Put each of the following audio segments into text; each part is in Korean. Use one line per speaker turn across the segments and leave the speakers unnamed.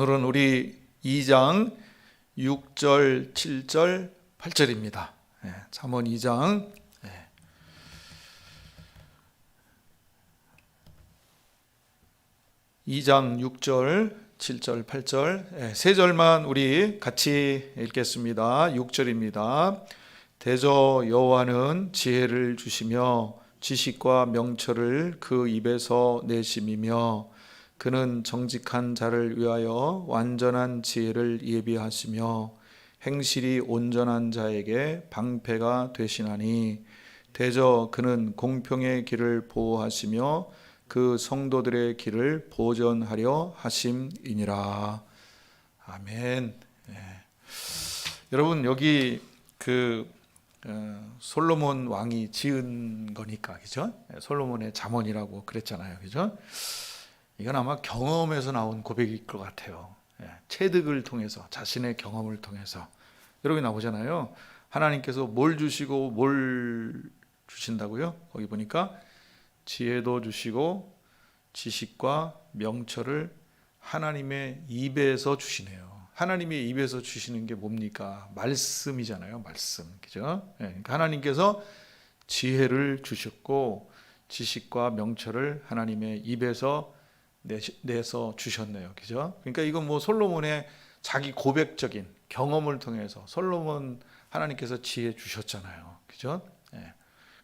오늘은 우리 2장 6절, 7절, 8절입니다. 예, 잠언 2장 예. 이 2장 6절, 7절, 8절 예, 세 절만 우리 같이 읽겠습니다. 6절입니다. 대저 여호와는 지혜를 주시며 지식과 명철을 그 입에서 내심이며 그는 정직한 자를 위하여 완전한 지혜를 예비하시며 행실이 온전한 자에게 방패가 되시나니 대저 그는 공평의 길을 보호하시며 그 성도들의 길을 보전하려 하심이니라. 아멘. 예. 여러분 여기 그 어, 솔로몬 왕이 지은 거니까 그죠? 예, 솔로몬의 잠언이라고 그랬잖아요, 그죠? 이건 아마 경험에서 나온 고백일 것 같아요. 예, 체득을 통해서 자신의 경험을 통해서 여러분 나오잖아요. 하나님께서 뭘 주시고 뭘 주신다고요? 거기 보니까 지혜도 주시고 지식과 명철을 하나님의 입에서 주시네요. 하나님의 입에서 주시는 게 뭡니까? 말씀이잖아요. 말씀. 그죠? 예, 그러니까 하나님께서 지혜를 주셨고 지식과 명철을 하나님의 입에서 내서 주셨네요. 그죠? 그러니까 이건 뭐 솔로몬의 자기 고백적인 경험을 통해서 솔로몬 하나님께서 지혜 주셨잖아요. 그죠? 예.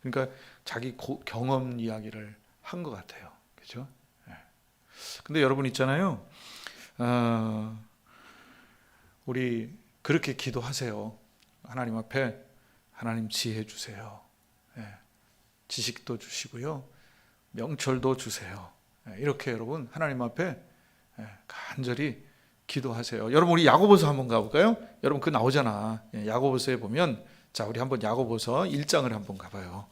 그러니까 자기 고, 경험 이야기를 한 것 같아요. 그죠? 예. 근데 여러분 있잖아요. 어, 우리 그렇게 기도하세요. 하나님 앞에 하나님 지혜 주세요. 예. 지식도 주시고요. 명철도 주세요. 예, 이렇게 여러분 하나님 앞에 예, 간절히 기도하세요. 여러분 우리 야고보서 한번 가볼까요? 여러분 그 나오잖아. 예, 야고보서에 보면 자 우리 한번 야고보서 1장을 한번 가봐요.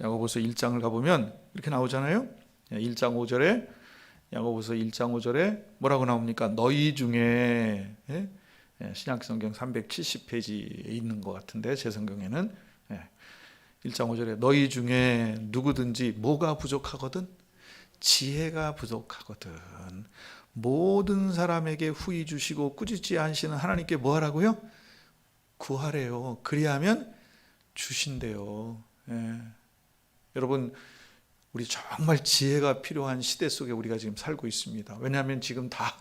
야고보서 1장을 가보면 이렇게 나오잖아요. 1장 5절에 야고보서 1장 5절에 뭐라고 나옵니까? 너희 중에 신약성경 370페이지에 있는 것 같은데 제 성경에는 1장 5절에 너희 중에 누구든지 뭐가 부족하거든 지혜가 부족하거든. 모든 사람에게 후히 주시고 꾸짖지 않으시는 하나님께 뭐 하라고요? 구하래요. 그리하면 주신대요. 예. 여러분, 우리 정말 지혜가 필요한 시대 속에 우리가 지금 살고 있습니다. 왜냐하면 지금 다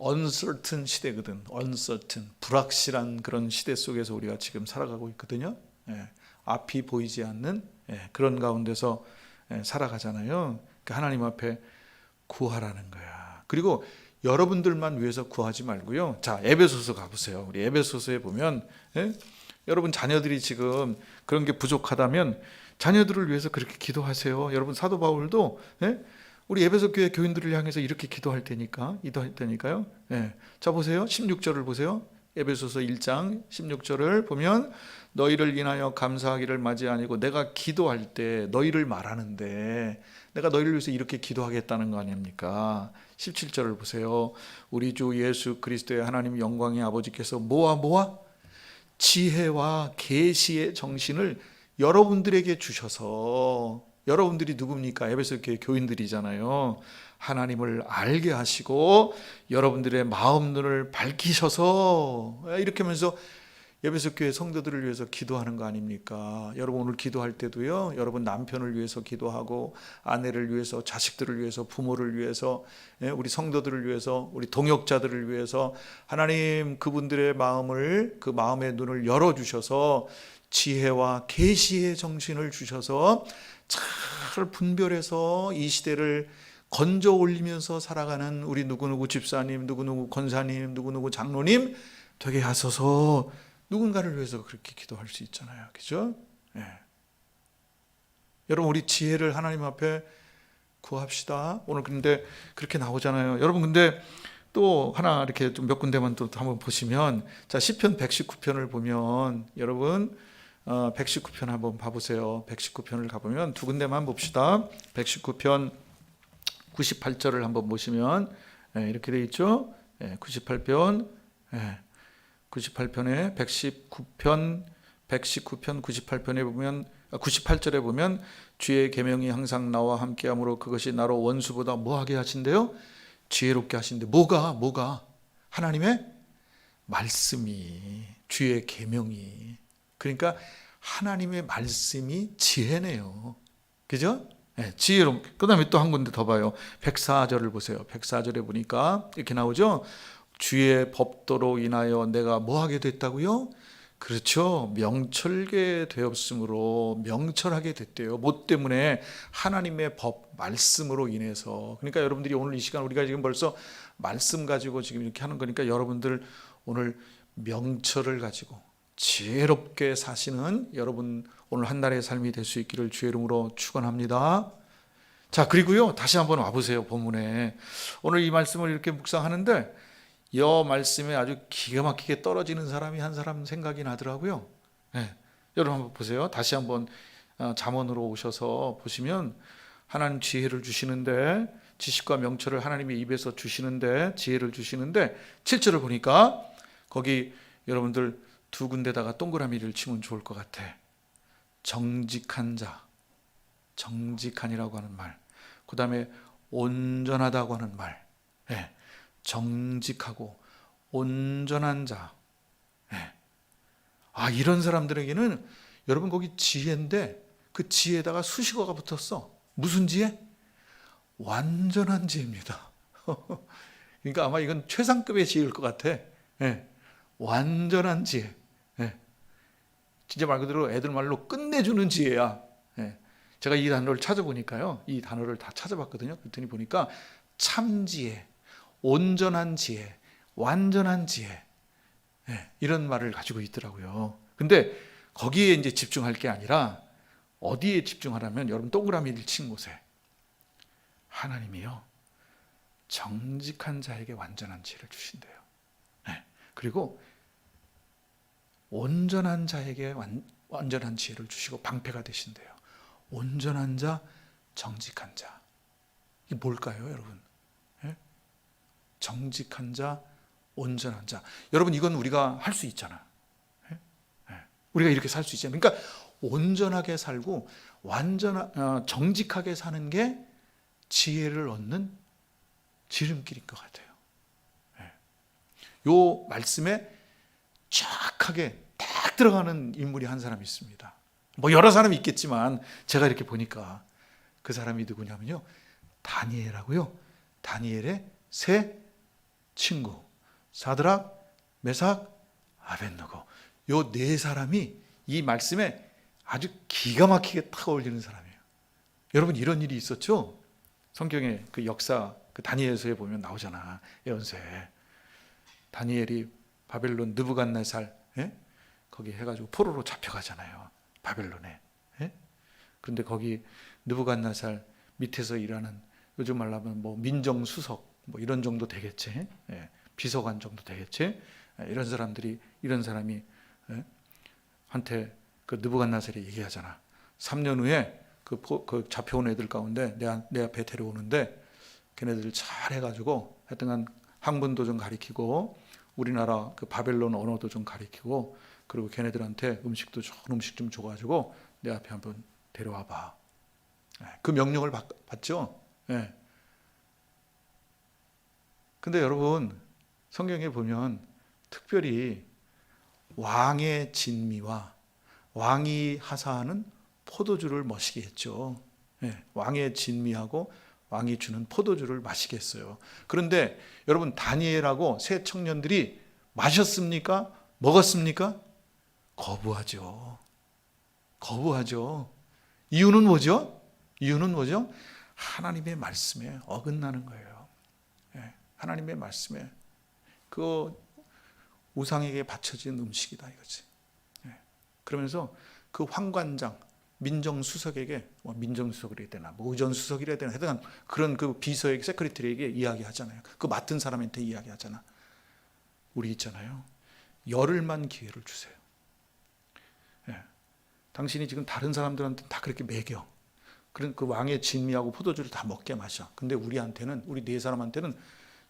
uncertain 시대거든. uncertain, 불확실한 그런 시대 속에서 우리가 지금 살아가고 있거든요. 예. 앞이 보이지 않는 예. 그런 가운데서 예. 살아가잖아요. 그러니까 하나님 앞에 구하라는 거야. 그리고 여러분들만 위해서 구하지 말고요. 자, 에베소서 가보세요. 우리 에베소서에 보면 예? 여러분 자녀들이 지금 그런 게 부족하다면 자녀들을 위해서 그렇게 기도하세요. 여러분 사도 바울도 예? 우리 에베소 교회 교인들을 향해서 이렇게 기도할 테니까 기도할 테니까요. 예. 자 보세요. 16절을 보세요. 에베소서 1장 16절을 보면 너희를 인하여 감사하기를 맞이 아니고 내가 기도할 때 너희를 말하는데 내가 너희를 위해서 이렇게 기도하겠다는 거 아닙니까? 17절을 보세요. 우리 주 예수 그리스도의 하나님 영광의 아버지께서 모아 모아 지혜와 계시의 정신을 여러분들에게 주셔서 여러분들이 누굽니까? 에베소 교회 교인들이잖아요. 하나님을 알게 하시고 여러분들의 마음 눈을 밝히셔서 이렇게 하면서 예배석 교회 성도들을 위해서 기도하는 거 아닙니까? 여러분 오늘 기도할 때도요. 여러분 남편을 위해서 기도하고 아내를 위해서 자식들을 위해서 부모를 위해서 예, 우리 성도들을 위해서 우리 동역자들을 위해서 하나님 그분들의 마음을 그 마음의 눈을 열어 주셔서 지혜와 계시의 정신을 주셔서 잘 분별해서 이 시대를 건져 올리면서 살아가는 우리 누구누구 집사님, 누구누구 권사님, 누구누구 장로님 되게 하소서 누군가를 위해서 그렇게 기도할 수 있잖아요. 그죠? 예. 여러분, 우리 지혜를 하나님 앞에 구합시다. 오늘 근데 그렇게 나오잖아요. 여러분, 근데 또 하나 이렇게 좀 몇 군데만 또 한번 보시면, 자, 10편 119편을 보면, 여러분, 어, 119편 한번 봐보세요. 119편을 가보면 두 군데만 봅시다. 119편 98절을 한번 보시면, 예, 이렇게 돼 있죠? 예, 98편, 예. 98편에 119편 119편 98편에 보면 98절에 아, 보면 주의 계명이 항상 나와 함께함으로 그것이 나로 원수보다 뭐하게 하신대요? 지혜롭게 하신데 뭐가 뭐가 하나님의 말씀이 주의 계명이 그러니까 하나님의 말씀이 지혜네요. 그죠? 네, 지혜로. 그다음에 또 한 군데 더 봐요. 104절을 보세요. 104절에 보니까 이렇게 나오죠. 주의 법도로 인하여 내가 뭐 하게 됐다고요? 그렇죠. 명철게 되었으므로 명철하게 됐대요. 뭐 때문에 하나님의 법 말씀으로 인해서. 그러니까 여러분들이 오늘 이 시간 우리가 지금 벌써 말씀 가지고 지금 이렇게 하는 거니까 여러분들 오늘 명철을 가지고 지혜롭게 사시는 여러분 오늘 한 날의 삶이 될 수 있기를 주의 이름으로 축원합니다. 자, 그리고요. 다시 한번 와 보세요. 본문에. 오늘 이 말씀을 이렇게 묵상하는데 이 말씀에 아주 기가 막히게 떨어지는 사람이 한 사람 생각이 나더라고요. 네. 여러분 한번 보세요. 다시 한번 어, 잠언으로 오셔서 보시면 하나님 지혜를 주시는데 지식과 명철을 하나님의 입에서 주시는데 지혜를 주시는데 7절을 보니까 거기 여러분들 두 군데다가 동그라미를 치면 좋을 것 같아. 정직한 자, 정직한이라고 하는 말. 그 다음에 온전하다고 하는 말. 예, 정직하고 온전한 자. 예. 아 이런 사람들에게는 여러분 거기 지혜인데 그 지혜에다가 수식어가 붙었어. 무슨 지혜? 완전한 지혜입니다. 그러니까 아마 이건 최상급의 지혜일 것 같아. 예. 완전한 지혜. 예. 진짜 말 그대로 애들 말로 끝내주는 지혜야. 예. 제가 이 단어를 찾아보니까요. 이 단어를 다 찾아봤거든요. 그랬더니 보니까 참 지혜, 온전한 지혜, 완전한 지혜. 예. 이런 말을 가지고 있더라고요. 근데 거기에 이제 집중할 게 아니라 어디에 집중하라면 여러분 동그라미를 친 곳에 하나님이요. 정직한 자에게 완전한 지혜를 주신대요. 예. 그리고 온전한 자에게 완, 완전한 지혜를 주시고 방패가 되신대요. 온전한 자, 정직한 자. 이게 뭘까요, 여러분? 예? 정직한 자, 온전한 자. 여러분 이건 우리가 할 수 있잖아. 예? 예. 우리가 이렇게 살 수 있잖아요. 그러니까 온전하게 살고 완전 어, 정직하게 사는 게 지혜를 얻는 지름길인 것 같아요. 예. 요 말씀에 쫙하게 딱 들어가는 인물이 한 사람이 있습니다. 뭐 여러 사람이 있겠지만 제가 이렇게 보니까 그 사람이 누구냐면요. 다니엘하고요. 다니엘의 세 친구 사드락, 메삭, 아벤노고 요 네 사람이 이 말씀에 아주 기가 막히게 딱 어울리는 사람이에요. 여러분 이런 일이 있었죠? 성경의 그 역사 그 다니엘서에 보면 나오잖아. 예언서에. 다니엘이 바벨론 느부갓네살 예? 거기 해가지고 포로로 잡혀가잖아요. 바벨론에. 예? 그런데 거기 느부갓네살 밑에서 일하는 요즘 말로 하면 뭐 민정수석 뭐 이런 정도 되겠지. 예? 비서관 정도 되겠지. 예, 이런 사람들이 이런 사람이 예? 한테 그 느부갓네살이 얘기하잖아. 3년 후에 그, 포, 그 잡혀온 애들 가운데 내, 내 앞에 데려오는데 걔네들 잘 해가지고 하여튼간 학문도 좀 가리키고 우리나라 그 바벨론 언어도 좀 가리키고 그리고 걔네들한테 음식도 좋은 음식 좀 줘가지고 내 앞에 한번 데려와 봐. 예, 그 명령을 받, 받죠. 예. 근데 여러분 성경에 보면 특별히 왕의 진미와 왕이 하사하는 포도주를 마시게 했죠. 예, 왕의 진미하고 왕이 주는 포도주를 마시게 했어요. 그런데 여러분 다니엘하고 세 청년들이 마셨습니까? 먹었습니까? 거부하죠. 거부하죠. 이유는 뭐죠? 이유는 뭐죠? 하나님의 말씀에 어긋나는 거예요. 예, 하나님의 말씀에 그 우상에게 바쳐진 음식이다 이거지. 예, 그러면서 그 황관장 민정수석에게 뭐 민정수석이라 되나 뭐 의전수석이라 되나 하여튼 그런 그 비서에게 세크리터리에게 이야기하잖아요. 그 맡은 사람한테 이야기하잖아. 우리 있잖아요. 열흘만 기회를 주세요. 예. 당신이 지금 다른 사람들한테 다 그렇게 매겨. 그런 그 왕의 진미하고 포도주를 다 먹게 마셔. 근데 우리한테는 우리 네 사람한테는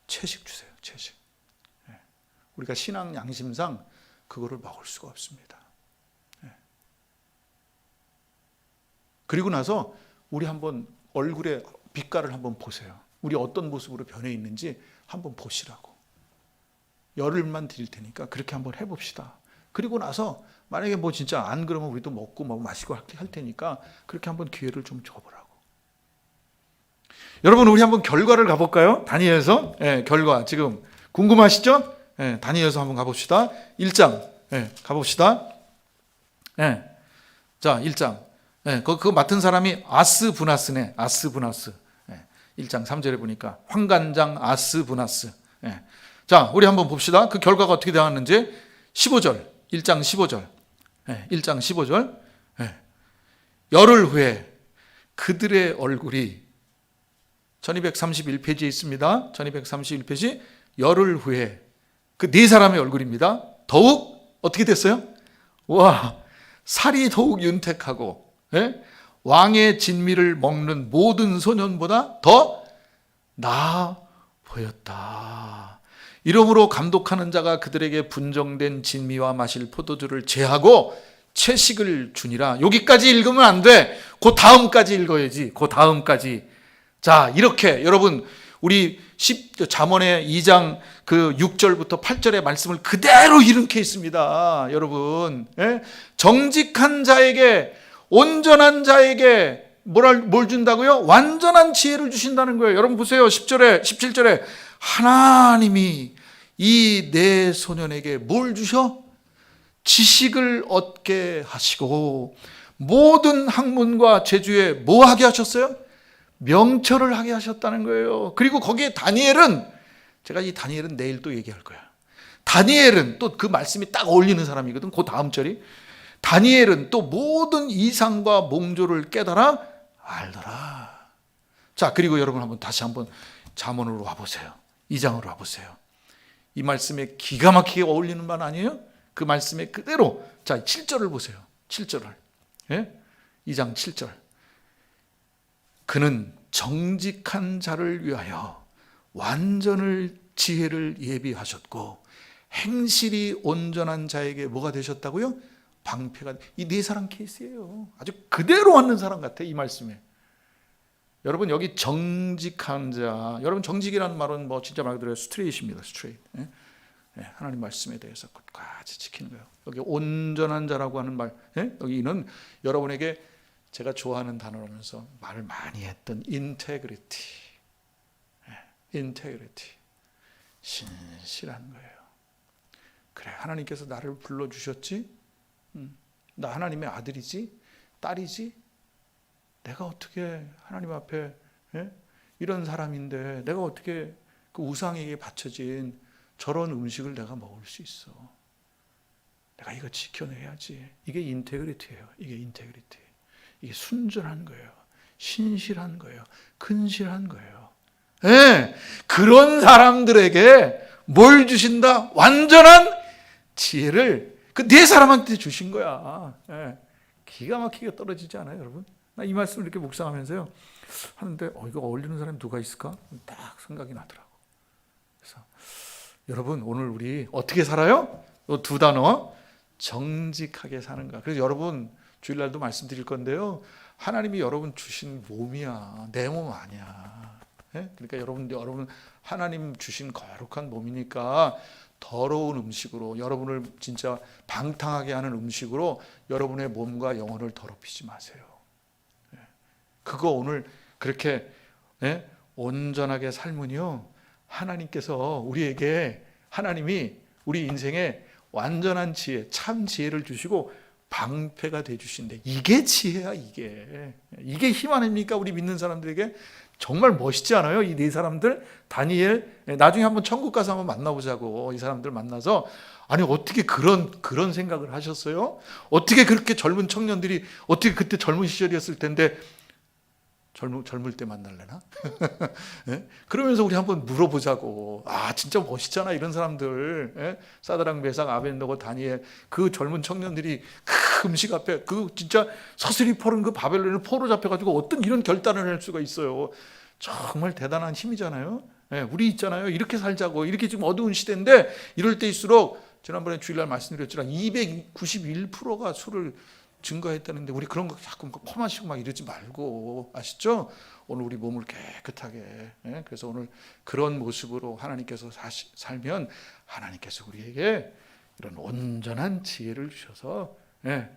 채식 주세요. 채식. 예. 우리가 신앙 양심상 그거를 먹을 수가 없습니다. 그리고 나서 우리 한번 얼굴에 빛깔을 한번 보세요. 우리 어떤 모습으로 변해 있는지 한번 보시라고. 열흘만 드릴 테니까 그렇게 한번 해봅시다. 그리고 나서 만약에 뭐 진짜 안 그러면 우리도 먹고 뭐 마시고 할- 할 테니까 그렇게 한번 기회를 좀 줘보라고. 여러분 우리 한번 결과를 가볼까요? 다니엘서 예, 결과 지금 궁금하시죠? 예, 다니엘서 한번 가봅시다. 1장 예, 가봅시다. 예. 자, 1장. 예, 그, 그 맡은 사람이 아스 부나스네. 아스 부나스. 예, 1장 3절에 보니까 황관장 아스 부나스. 예. 자, 우리 한번 봅시다. 그 결과가 어떻게 되었는지 15절. 1장 15절. 예, 1장 15절. 예. 열흘 후에 그들의 얼굴이 1231페이지에 있습니다. 1231페이지 열흘 후에 그 네 사람의 얼굴입니다. 더욱 어떻게 됐어요? 와, 살이 더욱 윤택하고 예? 왕의 진미를 먹는 모든 소년보다 더 나아 보였다. 이러므로 감독하는 자가 그들에게 분정된 진미와 마실 포도주를 제하고 채식을 주니라. 여기까지 읽으면 안 돼. 그 다음까지 읽어야지. 그 다음까지. 자, 이렇게 여러분 우리 10 잠언의 2장 그 6절부터 8절의 말씀을 그대로 이렇게 있습니다. 여러분. 예? 정직한 자에게 온전한 자에게 뭘, 뭘 준다고요? 완전한 지혜를 주신다는 거예요. 여러분 보세요. 10절에 17절에 하나님이 이네 소년에게 뭘 주셔? 지식을 얻게 하시고 모든 학문과 제주에 뭐 하게 하셨어요? 명철을 하게 하셨다는 거예요. 그리고 거기에 다니엘은 제가 이 다니엘은 내일 또 얘기할 거야. 다니엘은 또 그 말씀이 딱 어울리는 사람이거든. 그 다음 절이 다니엘은 또 모든 이상과 몽조를 깨달아 알더라. 자, 그리고 여러분 한번 다시 한번 잠언으로 와 보세요. 이 장으로 와 보세요. 이 말씀에 기가 막히게 어울리는 말 아니에요? 그 말씀에 그대로 자, 7절을 보세요. 7절을. 예? 2장 7절. 그는 정직한 자를 위하여 완전을 지혜를 예비하셨고 행실이 온전한 자에게 뭐가 되셨다고요? 방패가 이 네 사람 케이스예요. 아주 그대로 왔는 사람 같아 이 말씀에. 여러분 여기 정직한 자, 여러분 정직이라는 말은 뭐 진짜 말 그대로 스트레이트입니다. 스트레이트. 예? 예, 하나님 말씀에 대해서 끝까지 지키는 거예요. 여기 온전한 자라고 하는 말, 예? 여기는 여러분에게 제가 좋아하는 단어라면서 말을 많이 했던 예, integrity, 신실한 거예요. 그래 하나님께서 나를 불러 주셨지, 음, 나 하나님의 아들이지, 딸이지. 내가 어떻게 하나님 앞에 예? 이런 사람인데 내가 어떻게 그 우상에게 바쳐진 저런 음식을 내가 먹을 수 있어? 내가 이거 지켜내야지. 이게 인테그리티예요. 이게 인테그리티. 이게 순전한 거예요. 신실한 거예요. 근실한 거예요. 예, 그런 사람들에게 뭘 주신다? 완전한 지혜를 그 네 사람한테 주신 거야. 예, 기가 막히게 떨어지지 않아요, 여러분? 나 이 말씀을 이렇게 묵상하면서요 하는데 어, 이거 어울리는 사람이 누가 있을까? 딱 생각이 나더라고. 그래서 여러분 오늘 우리 어떻게 살아요? 이두 단어 정직하게 사는가. 그래서 여러분 주일날도 말씀드릴 건데요. 하나님이 여러분 주신 몸이야. 내 몸 아니야. 예? 그러니까 여러분 여러분 하나님 주신 거룩한 몸이니까 더러운 음식으로 여러분을 진짜 방탕하게 하는 음식으로 여러분의 몸과 영혼을 더럽히지 마세요. 예. 그거 오늘 그렇게 예? 온전하게 살면요 하나님께서 우리에게 하나님이 우리 인생에 완전한 지혜, 참 지혜를 주시고 방패가 돼 주신대. 이게 지혜야, 이게. 이게 힘 아닙니까? 우리 믿는 사람들에게 정말 멋있지 않아요? 이 네 사람들 다니엘 나중에 한번 천국 가서 한번 만나보자고 이 사람들 만나서 아니 어떻게 그런 그런 생각을 하셨어요? 어떻게 그렇게 젊은 청년들이 어떻게 그때 젊은 시절이었을 텐데 젊을, 젊을 때 만날래나? 예? 그러면서 우리 한번 물어보자고. 아, 진짜 멋있잖아, 이런 사람들. 예? 사드랑, 메상, 아벤노고, 다니엘. 그 젊은 청년들이 그 음식 앞에 그 진짜 서슬이 퍼른 그 바벨론을 포로 잡혀가지고 어떤 이런 결단을 할 수가 있어요. 정말 대단한 힘이잖아요. 예, 우리 있잖아요. 이렇게 살자고. 이렇게 지금 어두운 시대인데 이럴 때일수록 지난번에 주일날 말씀드렸지만 291%가 술을 증거했다는데 우리 그런 거 자꾸 퍼마시고 막 이러지 말고 아시죠? 오늘 우리 몸을 깨끗하게 예? 그래서 오늘 그런 모습으로 하나님께서 사시, 살면 하나님께서 우리에게 이런 온전한 지혜를 주셔서 예.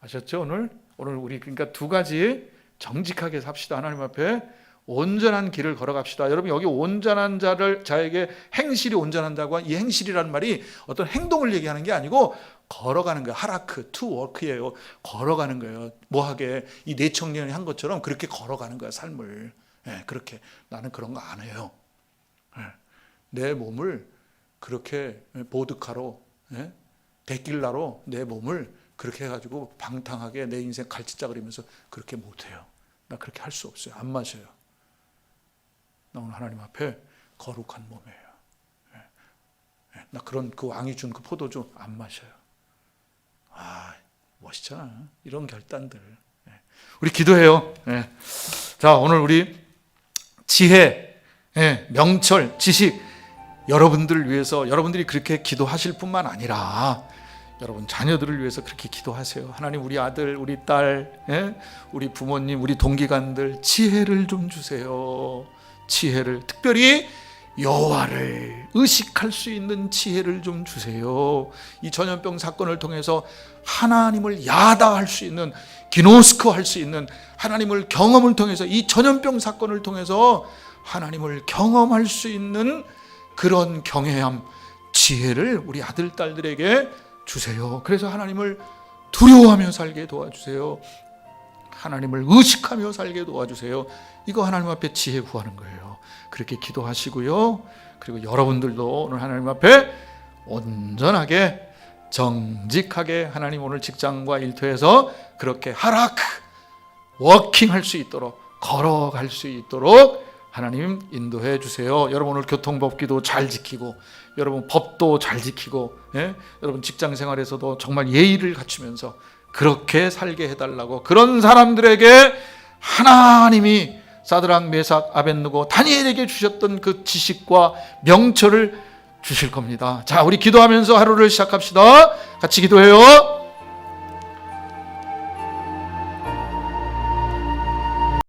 아셨죠 오늘 오늘 우리 그러니까 두 가지 정직하게 삽시다 하나님 앞에 온전한 길을 걸어갑시다. 여러분 여기 온전한 자를 자에게 행실이 온전한다고 이 행실이라는 말이 어떤 행동을 얘기하는 게 아니고 걸어가는 거예요. 하라크, 투 워크예요. 걸어가는 거예요. 뭐하게 이 내청년이 한 것처럼 그렇게 걸어가는 거야 삶을. 예, 그렇게 나는 그런 거 안 해요. 예, 내 몸을 그렇게 보드카로 예, 데킬라로 내 몸을 그렇게 해가지고 방탕하게 내 인생 갈치짝거리면서 그렇게 못해요. 나 그렇게 할 수 없어요. 안 마셔요. 나 오늘 하나님 앞에 거룩한 몸이에요. 예. 예. 나 그런 그 왕이 준 그 포도주 안 마셔요. 아 멋있잖아. 이런 결단들. 예. 우리 기도해요. 예. 자 오늘 우리 지혜, 예, 명철, 지식 여러분들을 위해서 여러분들이 그렇게 기도하실 뿐만 아니라 여러분 자녀들을 위해서 그렇게 기도하세요. 하나님 우리 아들, 우리 딸, 예? 우리 부모님, 우리 동기간들 지혜를 좀 주세요. 지혜를 특별히 여호와를 의식할 수 있는 지혜를 좀 주세요. 이 전염병 사건을 통해서 하나님을 야다할 수 있는 기노스코 할수 있는 하나님을 경험을 통해서 이 전염병 사건을 통해서 하나님을 경험할 수 있는 그런 경외함, 지혜를 우리 아들 딸들에게 주세요. 그래서 하나님을 두려워하며 살게 도와주세요. 하나님을 의식하며 살게 도와주세요. 이거 하나님 앞에 지혜 구하는 거예요. 그렇게 기도하시고요. 그리고 여러분들도 오늘 하나님 앞에 온전하게 정직하게 하나님 오늘 직장과 일터에서 그렇게 하락 워킹할 수 있도록 걸어갈 수 있도록 하나님 인도해 주세요. 여러분 오늘 교통법기도 잘 지키고 여러분 법도 잘 지키고 예? 여러분 직장 생활에서도 정말 예의를 갖추면서 그렇게 살게 해달라고 그런 사람들에게 하나님이 사드랑 메삭 아벤누고 다니엘에게 주셨던 그 지식과 명철을 주실 겁니다. 자, 우리 기도하면서 하루를 시작합시다. 같이 기도해요.